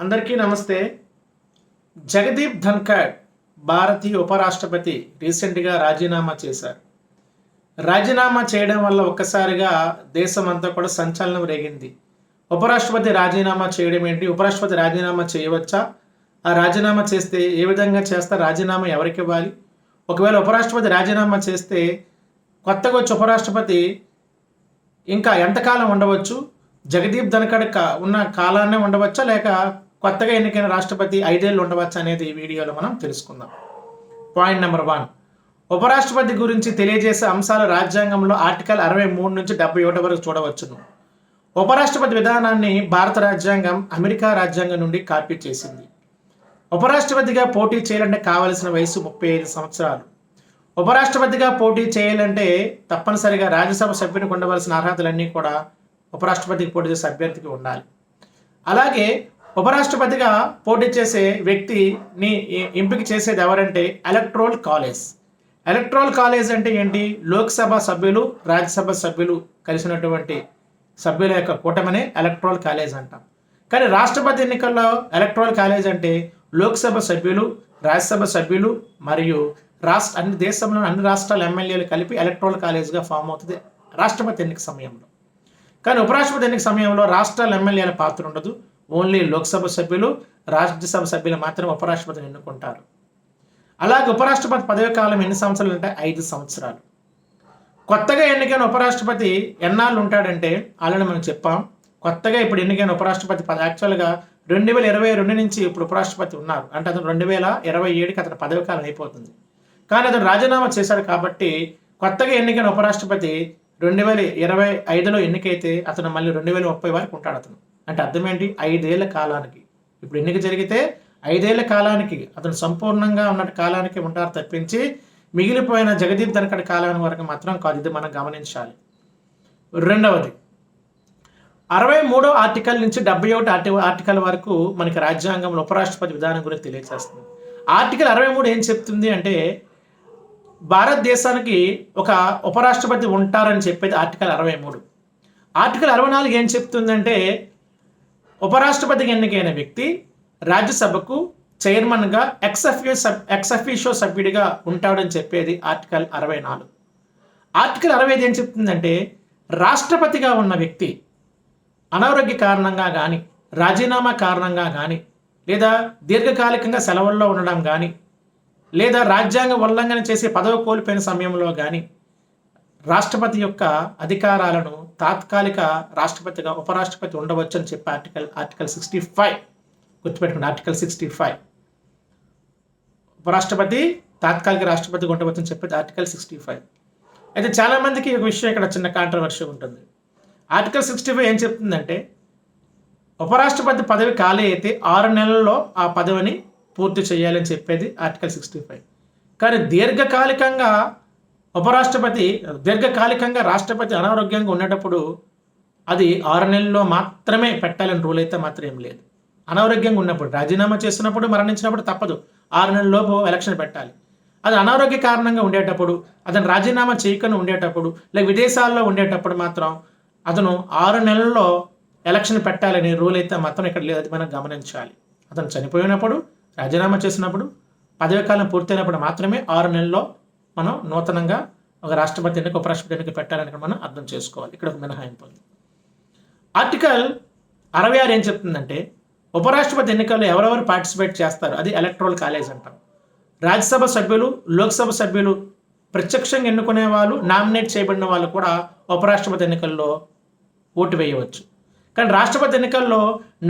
అందరికీ నమస్తే. జగదీప్ ధన్ఖడ్ భారతీయ ఉపరాష్ట్రపతి రీసెంట్గా రాజీనామా చేశారు. రాజీనామా చేయడం వల్ల ఒక్కసారిగా దేశం అంతా కూడా సంచలనం రేగింది. ఉపరాష్ట్రపతి రాజీనామా చేయడం ఏంటి? ఉపరాష్ట్రపతి రాజీనామా చేయవచ్చా? ఆ రాజీనామా చేస్తే ఏ విధంగా చేస్తా రాజీనామా ఎవరికి ఇవ్వాలి? ఒకవేళ ఉపరాష్ట్రపతి రాజీనామా చేస్తే కొత్తగా వచ్చి ఉపరాష్ట్రపతి ఇంకా ఎంతకాలం ఉండవచ్చు? జగదీప్ ధనకడ్ ఉన్న కాలాన్నే ఉండవచ్చా? లేక కొత్తగా ఎన్నికైన రాష్ట్రపతి ఐదేళ్ళు ఉండవచ్చు అనేది ఈ వీడియోలో మనం తెలుసుకుందాం. పాయింట్ నెంబర్ వన్ ఉపరాష్ట్రపతి గురించి తెలియజేసే అంశాలు రాజ్యాంగంలో ఆర్టికల్ అరవై మూడు నుంచి డెబ్బై ఒకటి వరకు చూడవచ్చును. ఉపరాష్ట్రపతి విధానాన్ని భారత రాజ్యాంగం అమెరికా రాజ్యాంగం నుండి కాపీ చేసింది. ఉపరాష్ట్రపతిగా పోటీ చేయాలంటే కావలసిన వయసు ముప్పై ఐదు సంవత్సరాలు. ఉపరాష్ట్రపతిగా పోటీ చేయాలంటే తప్పనిసరిగా రాజ్యసభ సభ్యునికి ఉండవలసిన అర్హతలన్నీ కూడా ఉపరాష్ట్రపతికి పోటీ చేసే అభ్యర్థికి ఉండాలి. అలాగే ఉపరాష్ట్రపతిగా పోటీ చేసే వ్యక్తిని ఎంపిక చేసేది ఎవరంటే ఎలక్ట్రోల్ కాలేజ్. ఎలక్ట్రోల్ కాలేజ్ అంటే ఏంటి? లోక్సభ సభ్యులు రాజ్యసభ సభ్యులు కలిసినటువంటి సభ్యుల యొక్క కూటమిని ఎలక్ట్రోల్ కాలేజ్ అంటాం. కానీ రాష్ట్రపతి ఎన్నికల్లో ఎలక్ట్రోల్ కాలేజ్ అంటే లోక్సభ సభ్యులు రాజ్యసభ సభ్యులు మరియు రాష్ట్ర అన్ని దేశంలోని అన్ని రాష్ట్రాల ఎమ్మెల్యేలు కలిపి ఎలక్ట్రోల్ కాలేజ్గా ఫామ్ అవుతుంది రాష్ట్రపతి ఎన్నిక సమయంలో. కానీ ఉపరాష్ట్రపతి ఎన్నిక సమయంలో రాష్ట్రాల ఎమ్మెల్యేల పాత్ర ఉండదు. ఓన్లీ లోక్సభ సభ్యులు రాజ్యసభ సభ్యులు మాత్రమే ఉపరాష్ట్రపతిని ఎన్నుకుంటారు. అలాగే ఉపరాష్ట్రపతి పదవి కాలం ఎన్ని సంవత్సరాలు అంటే ఐదు సంవత్సరాలు. కొత్తగా ఎన్నికైన ఉపరాష్ట్రపతి ఎన్నాళ్ళు ఉంటాడంటే ఆల్రెడీ మనం చెప్పాం కొత్తగా ఇప్పుడు ఎన్నికైన ఉపరాష్ట్రపతి పద యాక్చువల్గా రెండు వేల ఇరవై రెండు నుంచి ఇప్పుడు ఉపరాష్ట్రపతి ఉన్నారు. అంటే అతను రెండు వేల ఇరవై ఏడుకి అతని పదవి కాలం అయిపోతుంది. కానీ అతను రాజీనామా చేశాడు కాబట్టి కొత్తగా ఎన్నికైన ఉపరాష్ట్రపతి రెండు వేల ఇరవై ఐదులో ఎన్నికైతే అతను మళ్ళీ రెండు వేల ముప్పై వరకు ఉంటాడు అతను. అంటే అర్థం ఏంటి ఐదేళ్ళ కాలానికి. ఇప్పుడు ఎన్నిక జరిగితే ఐదేళ్ళ కాలానికి అతను సంపూర్ణంగా ఉన్న కాలానికి ఉంటారు తప్పించి మిగిలిపోయిన జగదీప్ ధనకడ్ కాలాన్ని వరకు మాత్రం కాదు. ఇది మనం గమనించాలి. రెండవది అరవై మూడో ఆర్టికల్ నుంచి డెబ్బై ఒకటి ఆర్టి ఆర్టికల్ వరకు మనకి రాజ్యాంగంలో ఉపరాష్ట్రపతి విధానం గురించి తెలియజేస్తుంది ఆర్టికల్ అరవై మూడు ఏం చెప్తుంది అంటే భారతదేశానికి ఒక ఉపరాష్ట్రపతి ఉంటారని చెప్పేది ఆర్టికల్ అరవై మూడు ఆర్టికల్ అరవై నాలుగు ఏం చెప్తుందంటే ఉపరాష్ట్రపతికి ఎన్నికైన వ్యక్తి రాజ్యసభకు చైర్మన్గా ఎక్స్ఎఫ్ఏ సబ్ ఎక్స్ఎఫ్ఈషో సభ్యుడిగా ఉంటాడని చెప్పేది ఆర్టికల్ అరవై నాలుగు. ఆర్టికల్ అరవై ఐదు ఏం చెప్తుందంటే రాష్ట్రపతిగా ఉన్న వ్యక్తి అనారోగ్య కారణంగా కానీ రాజీనామా కారణంగా కానీ లేదా దీర్ఘకాలికంగా సెలవుల్లో ఉండడం కానీ లేదా రాజ్యాంగ ఉల్లంఘన చేసి పదవి కోల్పోయిన సమయంలో కానీ రాష్ట్రపతి యొక్క అధికారాలను తాత్కాలిక రాష్ట్రపతిగా ఉపరాష్ట్రపతి ఉండవచ్చు అని చెప్పి ఆర్టికల్ ఆర్టికల్ సిక్స్టీ ఫైవ్ గుర్తుపెట్టుకోండి ఆర్టికల్ సిక్స్టీ ఫైవ్. ఉపరాష్ట్రపతి తాత్కాలిక రాష్ట్రపతిగా ఉండవచ్చు అని చెప్పేది ఆర్టికల్ సిక్స్టీ ఫైవ్. అయితే చాలామందికి ఒక విషయం ఇక్కడ చిన్న కాంట్రవర్షి ఉంటుంది. ఆర్టికల్ సిక్స్టీ ఫైవ్ ఏం చెప్తుందంటే ఉపరాష్ట్రపతి పదవి ఖాళీ అయితే ఆరు నెలల్లో ఆ పదవిని పూర్తి చేయాలని చెప్పేది ఆర్టికల్ సిక్స్టీ ఫైవ్. కానీ దీర్ఘకాలికంగా ఉపరాష్ట్రపతి దీర్ఘకాలికంగా రాష్ట్రపతి అనారోగ్యంగా ఉండేటప్పుడు అది ఆరు నెలల్లో మాత్రమే పెట్టాలని రూల్ అయితే మాత్రం ఏం లేదు. అనారోగ్యంగా ఉన్నప్పుడు రాజీనామా చేసినప్పుడు మరణించినప్పుడు తప్పదు. ఆరు నెలల్లోపు ఎలక్షన్ పెట్టాలి. అది అనారోగ్య కారణంగా ఉండేటప్పుడు అతను రాజీనామా చేయకుండా ఉండేటప్పుడు లేక విదేశాల్లో ఉండేటప్పుడు మాత్రం అతను ఆరు నెలల్లో ఎలక్షన్ పెట్టాలని రూల్ అయితే మాత్రం ఇక్కడ లేదు. అది మనం గమనించాలి. అతను చనిపోయినప్పుడు రాజీనామా చేసినప్పుడు పదవి కాలం పూర్తయినప్పుడు మాత్రమే ఆరు నెలల్లో మనం నూతనంగా ఒక రాష్ట్రపతి ఎన్నిక ఉపరాష్ట్రపతి ఎన్నిక పెట్టాలని మనం అర్థం చేసుకోవాలి. ఇక్కడ ఒక మినహాయింపు ఉంది. ఆర్టికల్ అరవై ఆరు ఏం చెప్తుందంటే ఉపరాష్ట్రపతి ఎన్నికల్లో ఎవరెవరు పార్టిసిపేట్ చేస్తారు అది ఎలక్ట్రల్ కాలేజ్ అంటాం. రాజ్యసభ సభ్యులు లోక్సభ సభ్యులు ప్రత్యక్షంగా ఎన్నుకునే వాళ్ళు నామినేట్ చేయబడిన వాళ్ళు కూడా ఉపరాష్ట్రపతి ఎన్నికల్లో ఓటు వేయవచ్చు. కానీ రాష్ట్రపతి ఎన్నికల్లో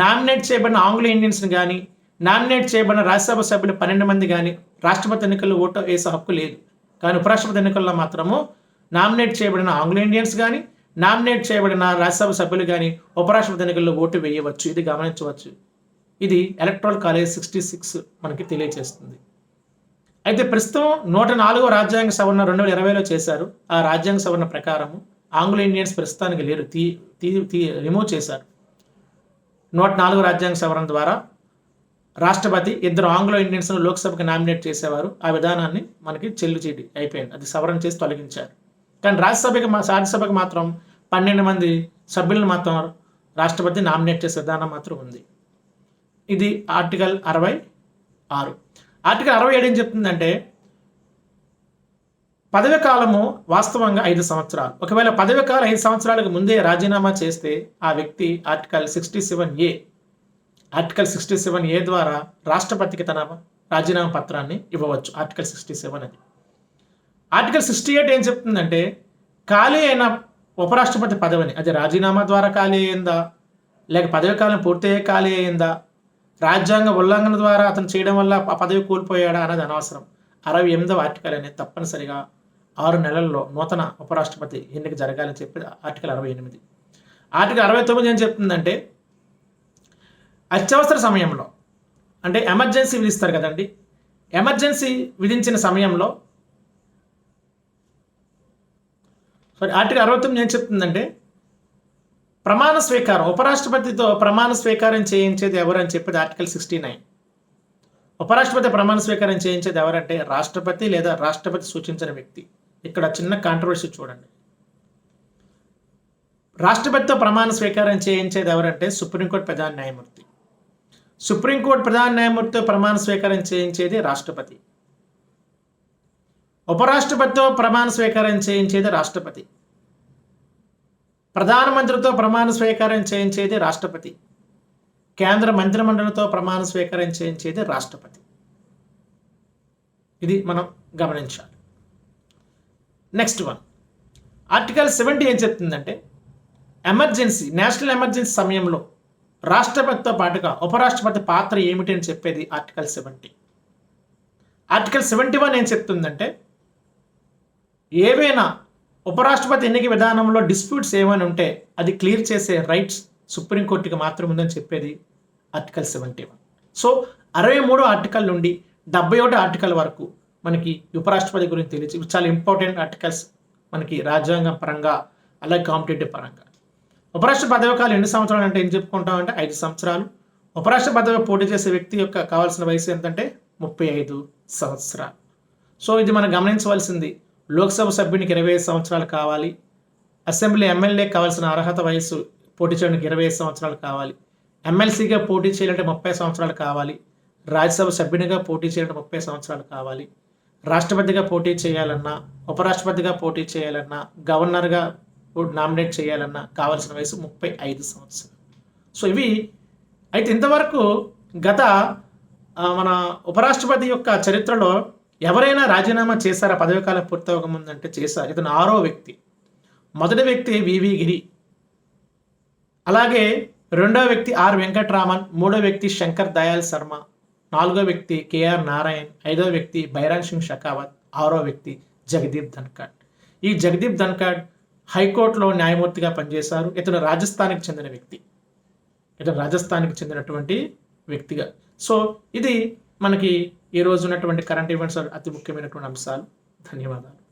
నామినేట్ చేయబడిన ఆంగ్లో ఇండియన్స్ని కానీ నామినేట్ చేయబడిన రాజ్యసభ సభ్యులు పన్నెండు మంది కానీ రాష్ట్రపతి ఎన్నికల్లో ఓటు వేసే హక్కు లేదు. కానీ ఉపరాష్ట్రపతి ఎన్నికల్లో మాత్రము నామినేట్ చేయబడిన ఆంగ్లో ఇండియన్స్ కానీ నామినేట్ చేయబడిన రాజ్యసభ సభ్యులు కానీ ఉపరాష్ట్రపతి ఎన్నికల్లో ఓటు వేయవచ్చు. ఇది గమనించవచ్చు. ఇది ఎలక్ట్రల్ కాలేజ్ సిక్స్టీ సిక్స్ మనకి తెలియజేస్తుంది అయితే ప్రస్తుతం నూట నాలుగో రాజ్యాంగ సవరణ రెండు వేల ఇరవైలో చేశారు. ఆ రాజ్యాంగ సవరణ ప్రకారము ఆంగ్లో ఇండియన్స్ ప్రస్తుతానికి లేరు. తీ తీ తీ రిమూవ్ చేశారు. నూట నాలుగో రాజ్యాంగ సవరణ ద్వారా రాష్ట్రపతి ఇద్దరు ఆంగ్లో ఇండియన్స్ను లోక్సభకు నామినేట్ చేసేవారు. ఆ విధానాన్ని మనకి చెల్లుచీటి అయిపోయింది. అది సవరణ చేసి తొలగించారు. కానీ రాజ్యసభకి మా రాజ్యసభకు మాత్రం పన్నెండు మంది సభ్యులను మాత్రం రాష్ట్రపతి నామినేట్ చేసే విధానం మాత్రం ఉంది. ఇది ఆర్టికల్ అరవై ఆరు. ఆర్టికల్ అరవై ఏడు ఏం చెప్తుందంటే పదవి కాలము వాస్తవంగా ఐదు సంవత్సరాలు. ఒకవేళ పదవి కాలం ఐదు సంవత్సరాలకు ముందే రాజీనామా చేస్తే ఆ వ్యక్తి article sixty seven A article sixty seven A ద్వారా రాష్ట్రపతికి తన రాజీనామా పత్రాన్ని ఇవ్వవచ్చు. ఆర్టికల్ సిక్స్టీ సెవెన్ అది. ఆర్టికల్ సిక్స్టీ ఎయిట్ ఏం చెప్తుందంటే ఖాళీ అయిన ఉపరాష్ట్రపతి పదవిని అది రాజీనామా ద్వారా ఖాళీ అయిందా? లేక పదవి కాలం పూర్తయ్యే ఖాళీ అయిందా? రాజ్యాంగ ఉల్లంఘన ద్వారా అతను చేయడం వల్ల ఆ పదవి కోల్పోయాడా అన్నది అనవసరం. అరవై ఎనిమిదవ ఆర్టికల్ అనేది తప్పనిసరిగా ఆరు నెలల్లో నూతన ఉపరాష్ట్రపతి ఎన్నిక జరగాలని చెప్పి ఆర్టికల్ అరవై ఎనిమిది. ఆర్టికల్ అరవై తొమ్మిది ఏం చెప్తుందంటే అత్యవసర సమయంలో అంటే ఎమర్జెన్సీ విధిస్తారు కదండి. ఎమర్జెన్సీ విధించిన సమయంలో సారీ ఆర్టికల్ అరవై తొమ్మిది ఏం చెప్తుందంటే ప్రమాణ స్వీకారం ఉపరాష్ట్రపతితో ప్రమాణ స్వీకారం చేయించేది ఎవరు అని చెప్పేది ఆర్టికల్ సిక్స్టీ నైన్. ఉపరాష్ట్రపతి ప్రమాణ స్వీకారం చేయించేది ఎవరంటే రాష్ట్రపతి లేదా రాష్ట్రపతి సూచించిన వ్యక్తి. ఇక్కడ చిన్న కాంట్రవర్సీ చూడండి. రాష్ట్రపతితో ప్రమాణ స్వీకారం చేయించేది ఎవరంటే సుప్రీంకోర్టు ప్రధాన న్యాయమూర్తి. సుప్రీంకోర్టు ప్రధాన న్యాయమూర్తితో ప్రమాణ స్వీకారం చేయించేది రాష్ట్రపతి. ఉపరాష్ట్రపతితో ప్రమాణ స్వీకారం చేయించేది రాష్ట్రపతి. ప్రధానమంత్రితో ప్రమాణ స్వీకారం చేయించేది రాష్ట్రపతి. కేంద్ర మంత్రిమండలితో ప్రమాణ స్వీకారం చేయించేది రాష్ట్రపతి. ఇది మనం గమనించాలి. Next one. ఆర్టికల్ సెవెంటీ ఏం చెప్తుందంటే ఎమర్జెన్సీ నేషనల్ ఎమర్జెన్సీ సమయంలో రాష్ట్రపతితో పాటుగా ఉపరాష్ట్రపతి పాత్ర ఏమిటి అని చెప్పేది article seventy article seventy one ఏం చెప్తుందంటే ఏవైనా ఉపరాష్ట్రపతి ఎన్నిక విధానంలో డిస్ప్యూట్స్ ఏమైనా ఉంటే అది క్లియర్ చేసే రైట్స్ సుప్రీంకోర్టుకి మాత్రం ఉందని చెప్పేది ఆర్టికల్ సెవెంటీ వన్ సో అరవై మూడో ఆర్టికల్ నుండి డెబ్బై ఒకటో ఆర్టికల్ వరకు మనకి ఉపరాష్ట్రపతి గురించి తెలియచి చాలా ఇంపార్టెంట్ ఆర్టికల్స్ మనకి రాజ్యాంగ పరంగా అలాగే కాంపిటేటివ్ పరంగా. ఉపరాష్ట్ర పదవికాలు ఎన్ని సంవత్సరాలు అంటే ఏం చెప్పుకుంటాం అంటే ఐదు సంవత్సరాలు. ఉపరాష్ట్ర పదవి పోటీ చేసే వ్యక్తి యొక్క కావాల్సిన వయసు ఎంతంటే ముప్పై ఐదు సంవత్సరాలు. సో ఇది మనం గమనించవలసింది. లోక్సభ సభ్యునికి ఇరవై ఐదు సంవత్సరాలు కావాలి. అసెంబ్లీ ఎమ్మెల్యే కావాల్సిన అర్హత వయసు పోటీ చేయడానికి ఇరవై ఐదు సంవత్సరాలు కావాలి. ఎమ్మెల్సీగా పోటీ చేయాలంటే ముప్పై సంవత్సరాలు కావాలి. రాజ్యసభ సభ్యునిగా పోటీ చేయాలంటే ముప్పై సంవత్సరాలు కావాలి. రాష్ట్రపతిగా పోటీ చేయాలన్నా ఉపరాష్ట్రపతిగా పోటీ చేయాలన్నా గవర్నర్గా నామినేట్ చేయాలన్నా కావాల్సిన వయసు ముప్పై ఐదు సంవత్సరాలు. సో ఇవి అయితే ఇంతవరకు గత మన ఉపరాష్ట్రపతి యొక్క చరిత్రలో ఎవరైనా రాజీనామా చేశారా? పదవీకాలం పూర్తవక ముందంటే చేశారు. ఇతను ఆరో వ్యక్తి. మొదటి వ్యక్తి వివి గిరి. అలాగే రెండో వ్యక్తి ఆర్ వెంకట్రామన్ మూడో వ్యక్తి శంకర్ దయాల్ శర్మ నాలుగో వ్యక్తి కేఆర్ నారాయణ్ ఐదో వ్యక్తి బైరాన్ సింగ్ షకావత్ ఆరో వ్యక్తి జగదీప్ ధన్కాడ్. ఈ జగదీప్ ధన్కాడ్ హైకోర్టులో న్యాయమూర్తిగా పనిచేశారు. ఇతను రాజస్థాన్కి చెందిన వ్యక్తి. ఇతను రాజస్థాన్కి చెందినటువంటి వ్యక్తిగా. సో ఇది మనకి ఈ రోజు ఉన్నటువంటి కరెంట్ ఈవెంట్స్ అతి ముఖ్యమైనటువంటి అంశాలు. ధన్యవాదాలు.